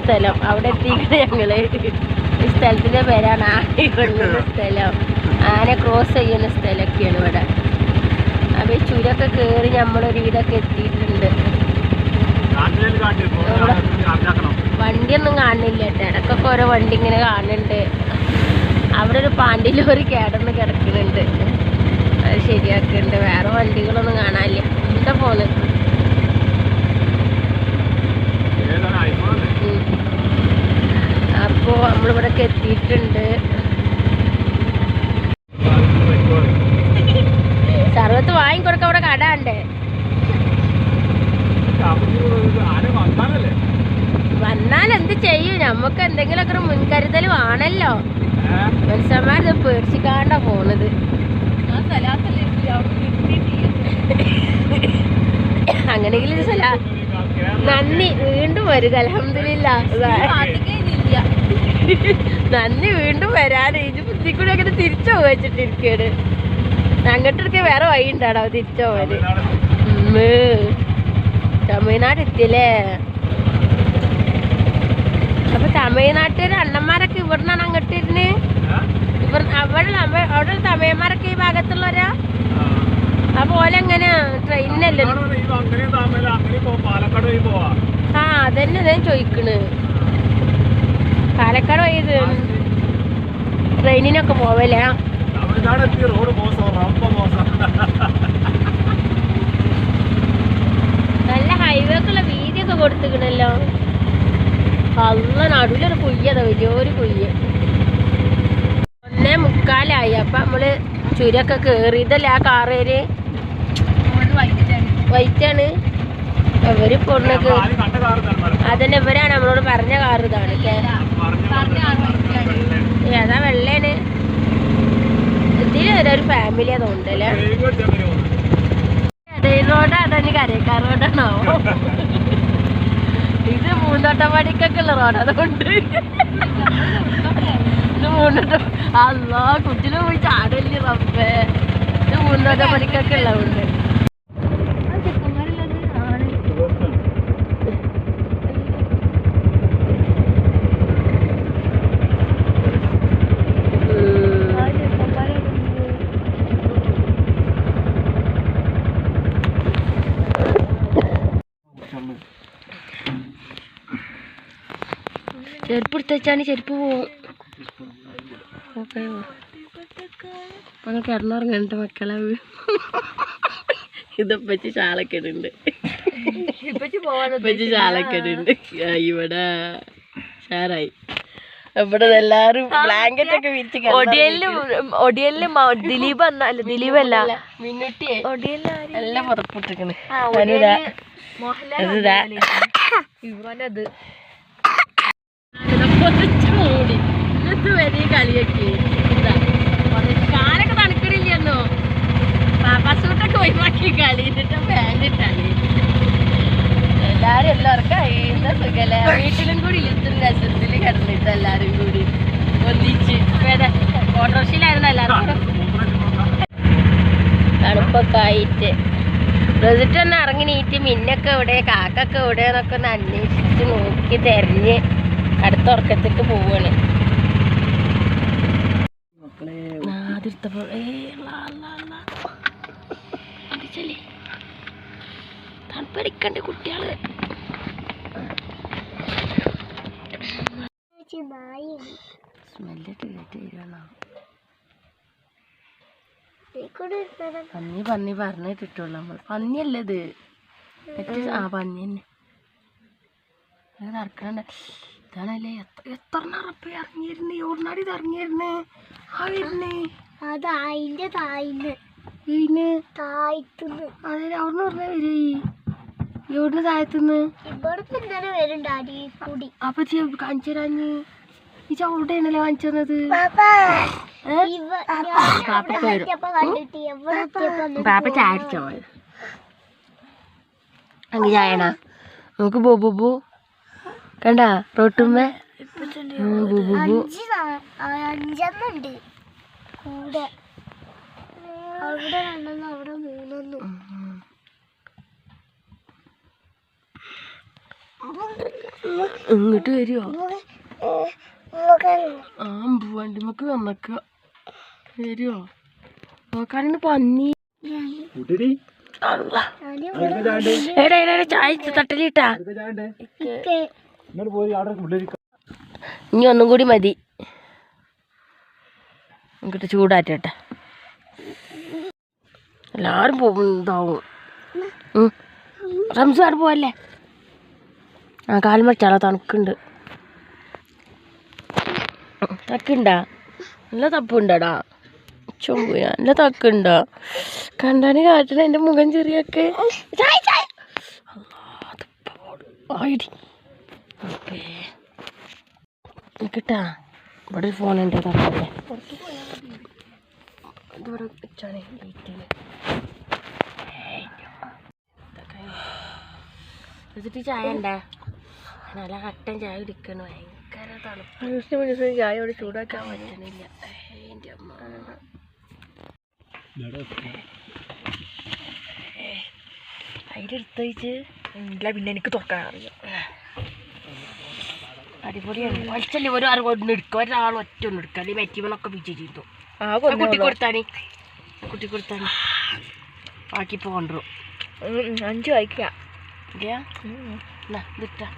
സ്ഥലം. അവിടെ എത്തിയിട്ട് ഞങ്ങൾ. ഈ സ്ഥലത്തിന്റെ പേരാണ് ആന കൊള്ളുന്ന സ്ഥലം. ആന ക്രോസ് ചെയ്യുന്ന സ്ഥലമൊക്കെയാണ് ഇവിടെ. അപ്പൊ ഈ ചുരൊക്കെ കേറി നമ്മളൊരു വീടൊക്കെ എത്തിയിട്ടുണ്ട്. വണ്ടിയൊന്നും കാണുന്നില്ല ഇടക്കൊക്കെ ഓരോ വണ്ടി ഇങ്ങനെ കാണുന്നുണ്ട് അവിടെ ഒരു പാണ്ടിലൊരു കേടന്ന് കിടക്കുന്നുണ്ട്. അത് ശരിയാക്കുന്നുണ്ട്. വേറെ വണ്ടികളൊന്നും കാണാനില്ല എന്താ പോന്ന് ഏതാണ് ഐഫോൺ ഉം. അപ്പോ നമ്മളിവിടൊക്കെ എത്തിയിട്ടുണ്ട് സർവത്ത് വാങ്ങിക്കൊടുക്ക അവിടെ കട ഉണ്ട് വന്നാൽ എന്ത് ചെയ്യും? നമുക്ക് എന്തെങ്കിലുമൊക്കെ ഒരു മുൻകരുതൽ വേണല്ലോ. മനുഷ്യന്മാരിത് പേടിച്ചിക്കാണ്ട പോണത്. അങ്ങനെയെങ്കിലും നന്ദി. വീണ്ടും വരിക. അലഹമില്ല നന്ദി വീണ്ടും വരാൻ. ഇത് ബുദ്ധി കൂടി അങ്ങനെ തിരിച്ചു വെച്ചിട്ടിരിക്കാണ് അങ്ങോട്ടൊക്കെ വേറെ വഴി ഉണ്ടാടോ തിരിച്ചു ഉമ്മ്. തമിഴ്നാട് എത്തിയല്ലേ അപ്പൊ തമിഴ്നാട്ടിലെ അണ്ണന്മാരൊക്കെ ഇവിടുന്നാണ് അങ്ങോട്ട് ഇരുന്ന് ഇവർ അവിടെ അവിടെ തമിഴന്മാരൊക്കെ ഈ ഭാഗത്തുള്ളവരാ? അപ്പൊ ഓല എങ്ങനെ ട്രെയിനിനല്ലേ? അങ്ങനെ താമര അങ്ങനെ പോവാം പാലക്കാട് വഴി ആ അതന്നെ ഞാൻ ചോദിക്കണ്. പാലക്കാട് വഴി ഇത് ട്രെയിനിനൊക്കെ പോവല്ലേ? എത്തി റോഡ് മോശം റബ്ബ മോശം. നല്ല ഹൈവേക്കുള്ള വീതിയൊക്കെ കൊടുത്തിക്കണല്ലോ നല്ല നടുവിലൊരു കുയ്യതാ വലിയൊരു കുയ്യ ഒന്നേ മുക്കാലായി. അപ്പൊ നമ്മൾ ചുരൊക്കെ കേറിയതല്ലേ ആ കാറേര് വൈറ്റാണ് അവർ പൊണ്ണൊക്കെ അതന്നെ ഇവരാണ് നമ്മളോട് പറഞ്ഞ കാറ് ഇതാണ് ഏതാ വെള്ളയാണ്? ഒരു ഫാമിലി അതുകൊണ്ടല്ലേ ഇടയിൽ റോഡ് അതന്നെ കരേക്കാർ റോഡാണോ ഇത് മൂന്നോട്ടപ്പാടിക്കൊക്കെ റോഡ് അതുകൊണ്ട്. അല്ലാ കുട്ടിനെ പോയി ചാടല്ലേ റബ്ബേ. ഇത് മൂന്നോട്ടപ്പാടിക്കൊക്കെ ഉള്ളതുകൊണ്ട്. ചെരുപ്പ് എടുത്ത് വെച്ചാണ് ചെരുപ്പ് പോവും ഓക്കെ. കിടന്നുറങ്ങണ്ട മക്കളെ. ഇതപ്പച്ചി ചാളക്കെടുണ്ട് ഇപ്പച്ചി ചാളക്കെടുണ്ട് ഇവിടെ ഷാറായി ഇവിടെ എല്ലാരും ബ്ലാങ്കറ്റ് ഒക്കെ വിരിച്ച് ഒടിയലിൽ ദിലീപ് അല്ല ദിലീപ് അല്ല. മിന്നുട്ടിയെ ഒടിയലിൽ എല്ലാം പുറപ്പെട്ടിരിക്കണേ ഇവനത്. കുറച്ച് മൂടി എന്നിട്ട് വലിയ കളിയൊക്കെ. കാലൊക്കെ തണുക്കണില്ലെന്നോ? പാപ്പാസൂട്ടൊക്കെ ഒഴിവാക്കി കളി. എന്നിട്ട് വേണ്ടിട്ടാണ് എല്ലാരും എല്ലാവർക്കും വീട്ടിലും കൂടി ഇത്ര രസത്തിൽ കിടന്നിട്ട് എല്ലാരും കൂടി ഒന്നിച്ച്. ഓട്ടോറിക്ഷയിലായിരുന്നു എല്ലാവരും തണുപ്പൊക്കെ ആയിട്ട്. റെസിറ്റ് ഒന്ന് ഇറങ്ങി നീറ്റ്. മിന്നൊക്കെ എവിടെ? കാക്കൊക്കെ എന്നൊക്കെ ഒന്ന് അന്വേഷിച്ച് നോക്കി തെരഞ്ഞ്. അടുത്ത ഉറക്കത്തേക്ക് പോവാണ്. ആദ്യത്തപ്പോൾ തണുപ്പടിക്കണ്ട് കുട്ടികൾ. പന്നി പന്നി പറഞ്ഞിട്ടുള്ളൂ നമ്മൾ. പന്നിയല്ലേ ഇത് ആ പന്നി തന്നെ. അത് നടക്കണ ഇതാണല്ലേ? എത്ര ഉറപ്പ് ഇറങ്ങിയിരുന്നേ? ഓർണാടി ഇത് ഇറങ്ങിയിരുന്നേ? ആ വരുന്നേ അത് അതിന്റെ തായിന്ന്. ഇതിന് താഴ്ത്തുന്ന് അതെ അവിടുന്ന് പറഞ്ഞ വരേ എവിടുന്ന് താഴത്തുനിന്ന് ഇവിടുന്ന് ഇങ്ങനെ വരുന്നുണ്ട് അടി കൂടി. അപ്പൊ കാണിച്ചു തരാഞ്ഞ്? ഈ ചവിടെയാണല്ലോ കാണിച്ചു തന്നത്? ഏ? ഇവ- പാപ്പ ഞാൻ വരും. എത്തിയപ്പോ കണ്ടിട്ട് എവിടെ എത്തിയപ്പോ ഒന്ന് പാപ്പ ചാടിച്ചോ. അങ്ങ് ചായണ. നമുക്ക് പോ ബോ ബോ. കണ്ട? റോട്ടുമ്മേ? അഞ്ചെണ്ണുണ്ട്. കൂടെ. അവിടെ രണ്ടെണ്ണം അവിടെ മൂന്നെണ്ണം. ഇങ്ങോട്ട് വരുമോ ആ വണ്ടി നമുക്ക് വന്നക്ക. വരുമോ നോക്കാനിന്ന് പന്നി. ചായ തട്ടലിട്ടാ. ഇനി ഒന്നും കൂടി മതി. ഇങ്ങോട്ട് ചൂടാറ്റട്ടെ. എല്ലാരും പോകും ഇതാവും. പോവല്ലേ? ആ കാലും മറിച്ചാളോ തണുക്കുണ്ട്. തക്കുണ്ടാ നല്ല തപ്പുണ്ടടാ. ചൊമ്പുയ നല്ല തക്കുണ്ടോ കണ്ടാന് കാട്ടണ എന്റെ മുഖം ചെറിയൊക്കെ. ആയിടി. ഓക്കേ. കിട്ടാ ഇവിടെ ഒരു ഫോൺ ഉണ്ട് തപ്പല്ലേ ഇതിവിടെ വെച്ചാണ് ലൈറ്റിന് എന്നിട്ട് ചായ ഉണ്ടാ? നല്ല കട്ടൻ ചായ കുടിക്കണം ഭയങ്കര തണുപ്പ്. ചായ ഇവിടെ ചൂടാക്കാൻ പറ്റണില്ല എന്റെ അമ്മ. അതിലെടുത്ത് വെച്ച്. ഇല്ല പിന്നെ എനിക്ക് തുറക്കാൻ അറിയാം അടിപൊളിയാണ്. വലിച്ചല്ലേ ഒരു ആറ് ഒന്ന് എടുക്കുക ഒരാൾ ഒറ്റ ഒന്ന് എടുക്കുക അല്ലെങ്കിൽ മെറ്റിമണൊക്കെ പിച്ച് ചെയ്തു കുട്ടി കൊടുത്താണി കുട്ടി കൊടുത്താണി ബാക്കി പോകണ്ടു അഞ്ച് വായിക്കാം. ഇല്ല? എന്നാ ഇതിട്ടാ